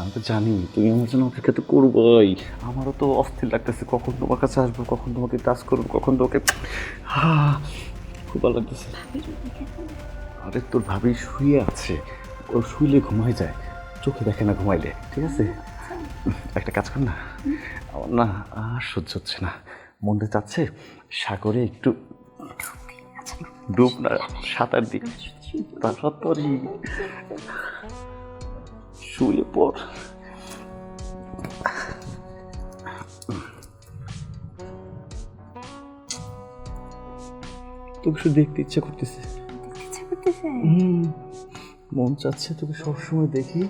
আমি তো জানি, তুমি আমার জন্য অপেক্ষা তো করবোই। আমারও তো অস্থির লাগতেছে, কখন তোমার কাছে আসব, কখন তোমাকে টাচ করব, কখন তোমাকে খুব ভালো লাগতেছে। আরে, তোর ভাবি শুয়ে আছে, ও শুইলে ঘুমায় যায়, চোখে দেখে না ঘুমাইলে, ঠিক আছে? একটা কাজ কর না। আমার না আর সহ্য হচ্ছে না। মনটা চাচ্ছে সাগরে একটু ডুব না, সাঁতার দিই তারপর শুয়ে পড় তোকে শুধু দেখতে ইচ্ছা করতেছে। মন চাচ্ছে তোকে সবসময় দেখি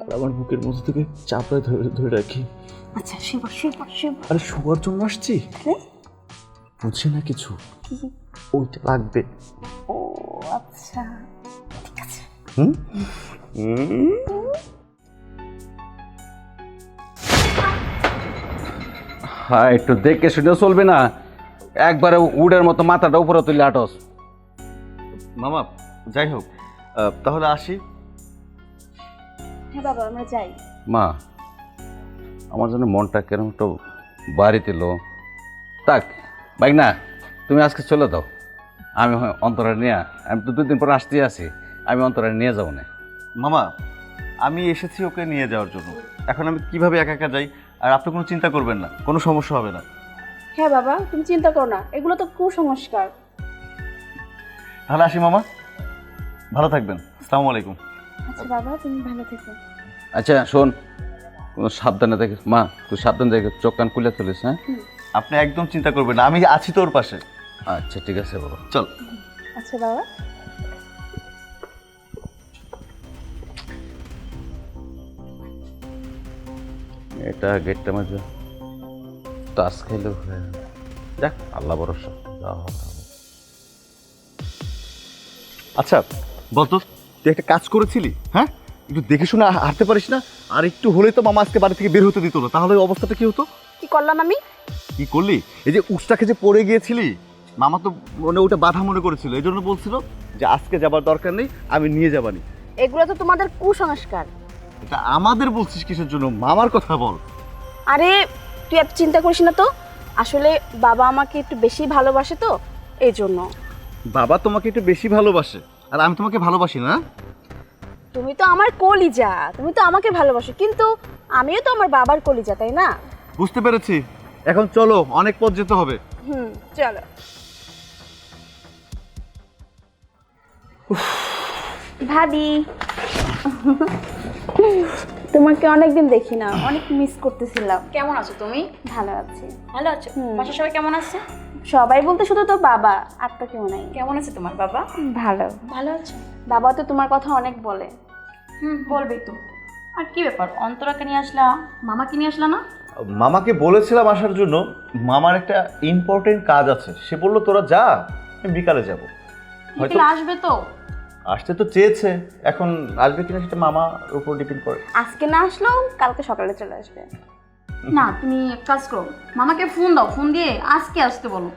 আর আমার বুকের মধ্যে তোকে চাপড়ে ধরে ধরে রাখি। আচ্ছা শিবর শিবর শিবর আরে শোয়ার জন্য আসছি? তাহলে বুঝি না কিছু। ওইটা লাগবে। ও আচ্ছা। ঠিক আছে। হুম? হুম। হ্যাঁ একটু দেখে শুনে চলবে না। একবারে উডের মতো মাথাটা উপরে তুলে আটস। মামা যাই হোক আহ, তাহলে আসি। হ্যাঁ বাবা আমরা যাই। মা আমার জন্য মনটা কেন একটু বাড়িতে লো তাক বাইক না তুমি আজকে চলে দাও। আমি হয় অন্তরা নিয়ে আমি তো দুদিন পর আসতে আসি আমি অন্তরা নিয়ে যাব না। মামা আমি এসেছি ওকে নিয়ে যাওয়ার জন্য। এখন আমি কীভাবে একা একা যাই? আর আপনি কোনো চিন্তা করবেন না কোনো সমস্যা হবে না। হ্যাঁ বাবা তুমি চিন্তা করো না এগুলো তো কুসংস্কার। তাহলে আসি মামা। ভালো থাকবেন। আসসালামু আলাইকুম। আচ্ছা বাবা তুমি ভালো থেকো। আচ্ছা শোন কোনো সাবধানে দেখে মা তুই সাবধানে দেখে চোখ কান খুলে তুলিস হ্যাঁ? আপনি একদম চিন্তা করবেন না আমি আছি তোর পাশে। আচ্ছা ঠিক আছে বাবা। চল। আচ্ছা বাবা। এটা গেটটা মাঝে। তাস খেলেও হয়ে যাবে। যাক আল্লাহ ভরসা যা। আচ্ছা বলতো তুই একটা কাজ করেছিলি হ্যাঁ? একটু দেখে শুনে হা- হাঁটতে পারিস না? আর একটু হলেই তো মামা আজকে বাড়ি থেকে বের হতে দিত না। তাহলে অবস্থাটা কি হতো? কি করলাম আমি? কি করলি? এই যে উস্তাকে যে পড়ে গিয়েছিলি মামা তো মানে ওটা বাধা মনে করেছিল। এই জন্য বলছিল যে আজকে যাবার দরকার নেই আমি নিয়ে যাবানি। এগুলো তো তোমাদের কুসংস্কার। এটা আমাদের বলছিস কিসের জন্য? মামার কথা বল। আরে তুই এত চিন্তা করিস না তো। আসলে বাবা আমাকে একটু বেশি ভালোবাসে তো এই জন্য বাবা তোমাকে একটু বেশি ভালোবাসে আর আমি তোমাকে ভালোবাসি না? তুমি তো আমার কলিজা তুমি তো আমাকে ভালোবাসো কিন্তু আমিও তো আমার বাবার কলিজা তাই না? বুঝতে পেরেছি। এখন চলো অনেক পথ যেতে হবে। হুম চলো। ভাবি। তোমাকে অনেকদিন দেখি না অনেক মিস করতেছিলাম। কেমন আছো তুমি? ভালো আছি। ভালো আছো। বাসার সবাই কেমন আছে? সবাই বলতে শুধু তো বাবা আর তো কেউ নাই। কেমন আছে তোমার বাবা? ভালো। ভালো আছো? বাবা তো তোমার কথা অনেক বলে। হুম বলবে তো। আর কি ব্যাপার? অন্তরাকে নিয়ে আসলা? মামাকে নিয়ে আসলা না? মামাকে বলেছিলাম আসার জন্য মামার একটা ইম্পর্টেন্ট কাজ আছে। সে বলল তোরা যা আমি বিকালে যাব। হয়তো আসবে তো? আসতে তো চেয়েছে। এখন আসবে কিনা সেটা মামার উপর ডিপেন্ড করে। আজকে না আসলেও কালকে সকালে চলে আসবে। না তুমি এক কাজ করো। মামাকে ফোন দাও ফোন দিয়ে আজকে আসতে বলো।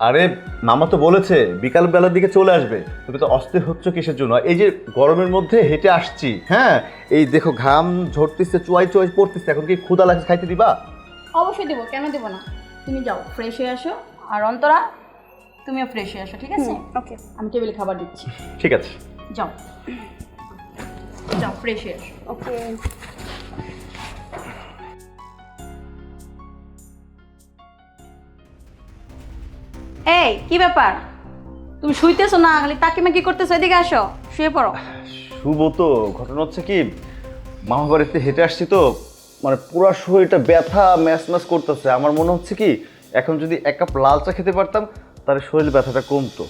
আরে মামা তো বলেছে বিকাল বেলার দিকে চলে আসবে। তুমি তো অস্থির হচ্ছ কিসের জন্য? এই যে গরমের মধ্যে হেঁটে আসছি হ্যাঁ? এই দেখো ঘাম ঝরতেছে চুয়াই চুয়াই পড়তেছে। এখন কি ক্ষুদা লাগছে খাইতে দিবা? অবশ্যই দেবো কেন দেবো না? তুমি যাও ফ্রেশ হয়ে আসো। আর অন্তরা তুমিও ফ্রেশ হয়ে আসো ঠিক আছে? ওকে আমি টেবিলে খাবার দিচ্ছি। ঠিক আছে। যাও। যাও ফ্রেশ আসো। ওকে এই কি ব্যাপার? তুমি শুইতেছো না খালি তাকে কি করতেছো? এদিকে আসো শুয়ে পড়ো। শুভ তো ঘটনা হচ্ছে কি মামা বাড়িতে হেঁটে আসছি তো মানে পুরো শরীরটা ব্যথা ম্যাচ ম্যাচ করতেছে। আমার মনে হচ্ছে কি এখন যদি এক কাপ লাল চা খেতে পারতাম তাহলে শরীর ব্যথাটা কমতো।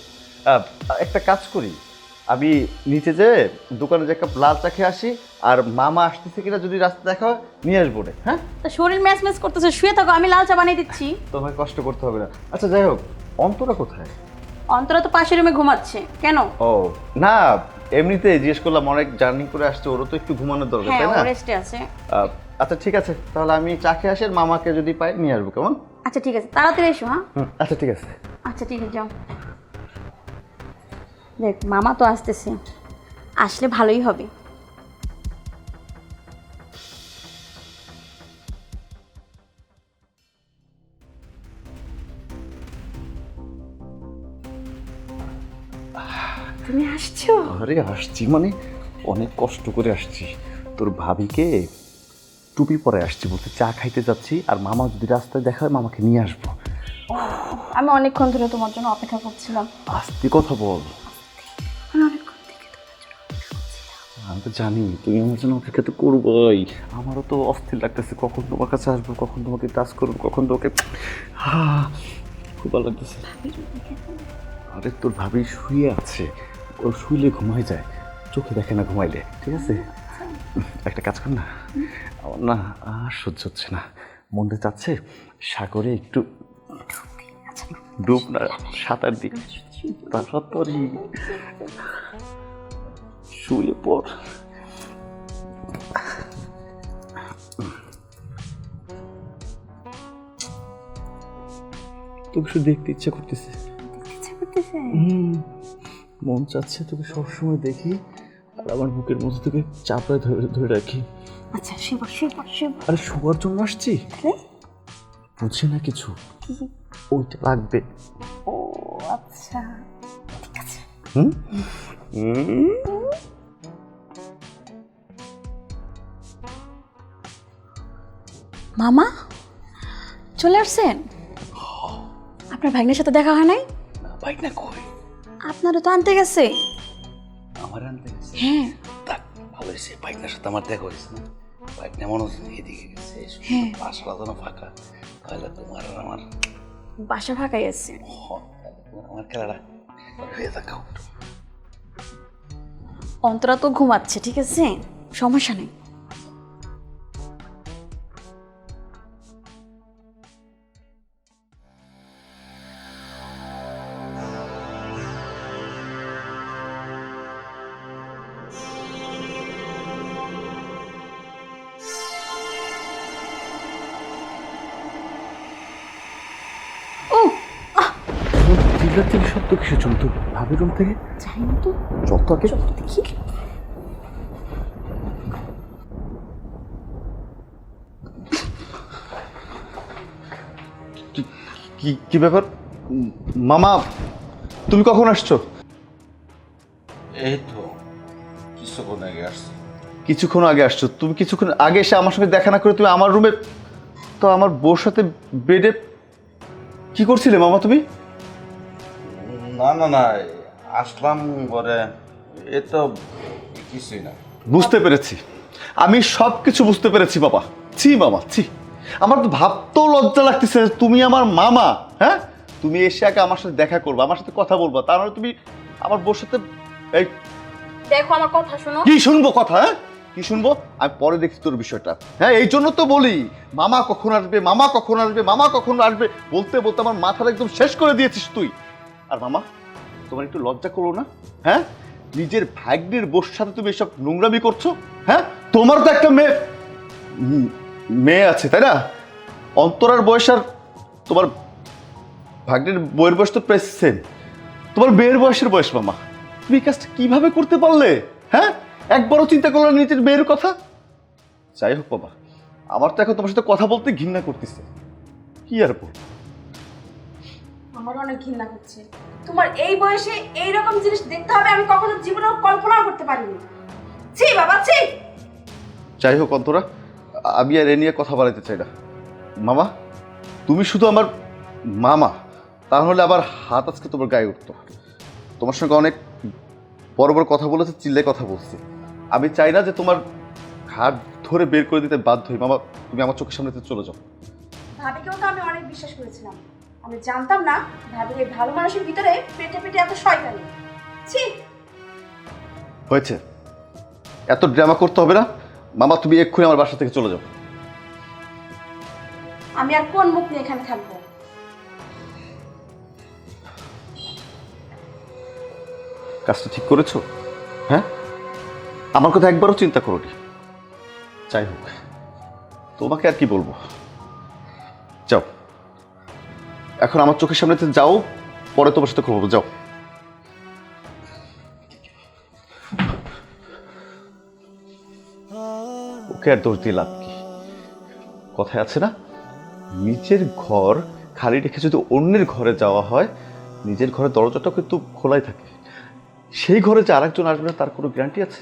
একটা কাজ করি আমি নিচে যে দোকানে যে এক কাপ লাল চা খেয়ে আসি আর মামা আসতেছে কিনা যদি রাস্তা দেখা হয় নিয়ে আসব রে হ্যাঁ? তা শরীর ম্যাচ ম্যাচ করতেছে শুয়ে থাকো আমি লাল চা বানিয়ে দিচ্ছি। তোমায় কষ্ট করতে হবে না। আচ্ছা যাই হোক অন্তরা কোথায়? অন্তরা তো পাশের রুমে ঘুমাচ্ছে কেন? ও না এমনিতে জিজ্ঞেস করলাম অনেক জার্নি করে আসছে ওরও তো একটু ঘুমানোর দরকার হ্যাঁ তাই না? রেস্টে আছে। আচ্ছা ঠিক আছে তাহলে আমি চা খেয়ে আসি আর মামাকে যদি পাই নিয়ে আসব কেমন? আচ্ছা ঠিক আছে তাড়াতাড়ি এসো হ্যাঁ? আচ্ছা ঠিক আছে। আচ্ছা ঠিক আছে যাও। দেখ মামা তো আসতেছে। আসলে ভালোই হবে। তুমি আসছো? আরে আসছি মানে অনেক কষ্ট করে আসছি। তোর ভাবিকে টুপি পরে আসছি বলতে চা খাইতে যাচ্ছি আর মামা যদি রাস্তায় দেখা হয় মামাকে নিয়ে আসব। আমি অনেকক্ষণ ধরে তোমার জন্য অপেক্ষা করছিলাম। আস্তে কথা বল। আমি তো জানি, তুমি আমার জন্য অপেক্ষা তো করবোই। আমারও তো অস্থির লাগতেছে, কখন তোমার কাছে আসব, কখন তোমাকে টাচ করব, কখন তোমাকে খুব ভালো লাগতেছে। আরে, তোর ভাবি শুয়ে আছে, ও শুইলে ঘুমায় যায়, চোখে দেখে না ঘুমাইলে, ঠিক আছে? একটা কাজ কর না, আমার না আর সহ্য হচ্ছে না। মনটা চাচ্ছে সাগরে একটু ডুব না, সাঁতার দিই তাড়াতাড়ি শুয়ে পড় তোকে শুধু দেখতে ইচ্ছা করতেছে। মন চাচ্ছে তোকে সবসময় দেখি আর আমার বুকের মধ্যে তোকে চাপড়ে ধরে ধরে রাখি। আচ্ছা শিবর শিবর শিবর আরে শোয়ার জন্য আসছি? বুঝে না কিছু। ওইটা লাগবে। ও আচ্ছা। ঠিক আছে। হুম? হুম। মামা চলে আসছেন? আপনার ভাগ্নের সাথে দেখা হয় নাই? বাইক না কই? আপনারও তো আনতে গেছে। আমার আনতে গেছে? হ্যাঁ। ভালো হয়েছে বাইকটার সাথে আমার দেখা হয়েছে না। বাইক না মনে হচ্ছে এদিকে গেছে হ্যাঁ। বাসাটা তো না ফাঁকা তাহলে তোমার আর আমার বাসা ফাঁকাই আছে। আমার খেলাটা হয়ে থাকাও অন্তরা তো ঘুমাচ্ছে ঠিক আছে? সমস্যা নেই। চিল্লা চিল্লি শব্দ কিসে চলতো? ভাবি রুম থেকে? জানি না তো। আগে। দেখি। কি কি ব্যাপার? মামা তুমি কখন আসছো? এই তো কিছুক্ষণ আগে আসছে। কিছুক্ষণ আগে আসছো। তুমি কিছুক্ষণ আগে এসে আমার সঙ্গে দেখা না করে তুমি আমার রুমে তো আমার বউর সাথে বেডে কি করছিলে মামা তুমি? না না না আসলাম পরে এ তো কিছুই না। বুঝতে পেরেছি। আমি সব কিছু বুঝতে পেরেছি বাবা। ছি মামা ছি। আমার তো ভাবতেও লজ্জা লাগতেছে যে তুমি আমার মামা হ্যাঁ? তুমি এসে আগে আমার সাথে দেখা করবে আমার সাথে কথা বলবা তার মানে তুমি আমার বউর সাথে এই দেখো আমার কথা শোনো। কি শুনব কথা হ্যাঁ? কি শুনব? আমি পরে দেখছি তোর বিষয়টা। হ্যাঁ এই জন্য তো বলি মামা কখন আসবে মামা কখন আসবে মামা কখন আসবে বলতে বলতে আমার মাথাটা একদম শেষ করে দিয়েছিস তুই। আর মামা, তোমার একটু লজ্জা করো না? হ্যাঁ? নিজের ভাগ্যের বোর সাথে তুমি এসব নোংরামি করছ? হ্যাঁ? তোমার তো একটা মেয়ে মেয়ে আছে, তাই না? অন্তরার বয়স আর তোমার ভাগ্নের বইয়ের বয়স তো প্রায় সেম তোমার মেয়ের বয়সের বয়স, মামা। তুমি কাজটা কীভাবে করতে পারলে? হ্যাঁ? একবারও চিন্তা করল নিজের মেয়ের কথা? যাই হোক বাবা আমার তো এখন তোমার সাথে কথা বলতে ঘৃণা করতেছে। কি আর বলব? আমার অনেক ঘৃণা হচ্ছে তোমার এই বয়সে এই রকম জিনিস দেখতে হবে আমি কখনো জীবনেও কল্পনাও করতে পারিনি। ছি বাবা ছি! যাই হোক অন্তরা আমি আর এ নিয়ে কথা বলাতে চাই না। মামা তুমি শুধু আমার মামা তাহলে আবার হাত আজকে তোমার গায়ে উঠতো। তোমার সঙ্গে অনেক বড় বড় কথা বলেছে চিল্লে কথা বলছি। আমি চাই না যে তোমার হাত ধরে বের করে দিতে বাধ্য হই। মামা তুমি আমার চোখের সামনে চলে যাও। ভাবিকেও তো আমি অনেক বিশ্বাস করেছিলাম। আমি জানতাম না ভাবির এই ভালো মানুষের ভিতরে পেটে পেটে এত শয়তানি। ছি! হয়েছে। এত ড্রামা করতে হবে না। মামা তুমি এক্ষুনি আমার বাসা থেকে চলে যাও। আমি আর কোন মুখ নিয়ে এখানে থাকব? কাজটা ঠিক করেছ? হ্যাঁ? আমার কথা একবারও চিন্তা করোনি। যাই হোক তোমাকে আর কি বলব? যাও। এখন আমার চোখের সামনে থেকে যাও, পরে তোমার সাথে করব যাও। ওকে আর দোষ দিয়ে লাভ কি? কথায় আছে না, নিজের ঘর খালি রেখে যদি অন্যের ঘরে যাওয়া হয়, নিজের ঘরের দরজাটাও কিন্তু খোলাই থাকে। সেই ঘরে যে আরেকজন আসবে না, তার কোনো গ্যারান্টি আছে?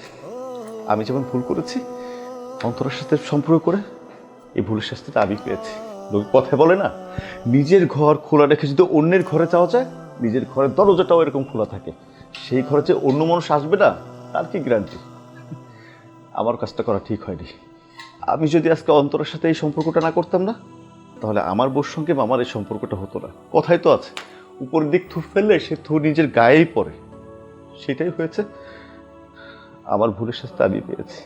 আমি যেমন ভুল করেছি, অন্তরের সাথে সম্পর্ক করে, এই ভুলের শাস্তিটা আমি পেয়েছি। লোক কথায় বলে না, নিজের ঘর খোলা রেখে যদি অন্যের ঘরে যাওয়া যায়, নিজের ঘরের দরজাটাও এরকম খোলা থাকে। সেই ঘরে যে অন্য মানুষ আসবে না, তার কি গ্যারান্টি? আমার কাজটা করা ঠিক হয়নি। আমি যদি আজকে অন্তরের সাথে এই সম্পর্কটা না করতাম না, তাহলে আমার বোর সঙ্গে আমার এই সম্পর্কটা হতো না। কথাই তো আছে, উপরের দিক থু ফেললে সে থু নিজের গায়েই পড়ে। সেটাই হয়েছে, আমার ভুলের সাথে আমি পেয়েছি।